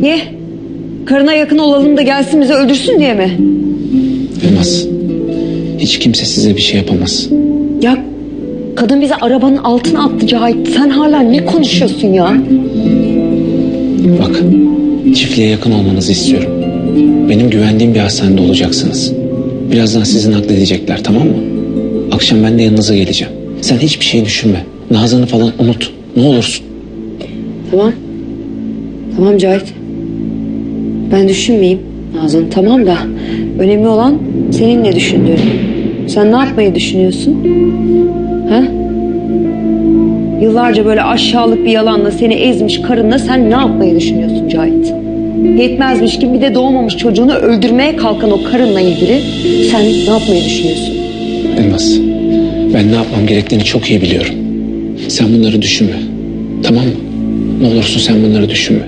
Niye? Karına yakın olalım da gelsin bizi öldürsün diye mi? Elmas. Hiç kimse size bir şey yapamaz. Ya kadın bizi arabanın altına attı Cahit. Sen hala ne konuşuyorsun ya? Bak, çiftliğe yakın olmanızı istiyorum. Benim güvendiğim bir hastanede olacaksınız. Birazdan sizi nakledecekler tamam mı? Akşam ben de yanınıza geleceğim. Sen hiçbir şey düşünme. Nazan'ı falan unut. Ne olursun. Tamam. Tamam Cahit. Ben düşünmeyeyim Nazan tamam da önemli olan senin ne düşündüğün. Sen ne yapmayı düşünüyorsun? Ha? Yıllarca böyle aşağılık bir yalanla seni ezmiş karınla sen ne yapmayı düşünüyorsun Cahit? Yetmezmiş gibi bir de doğmamış çocuğunu öldürmeye kalkan o karınla ilgili sen ne yapmayı düşünüyorsun? Elmas, ben ne yapmam gerektiğini çok iyi biliyorum. Sen bunları düşünme. Tamam mı? Ne olursun sen bunları düşünme.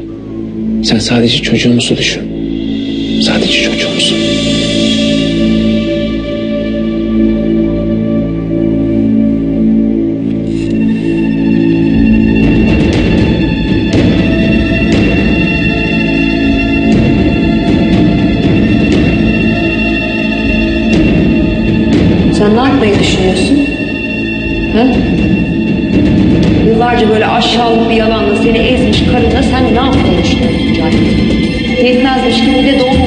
Sen sadece çocuğumuzu düşün. Sadece çocuğumuzu. Sen ne yapmayı düşünüyorsun? Ha? Yıllarca böyle aşağılık bir yalanla seni ezmiş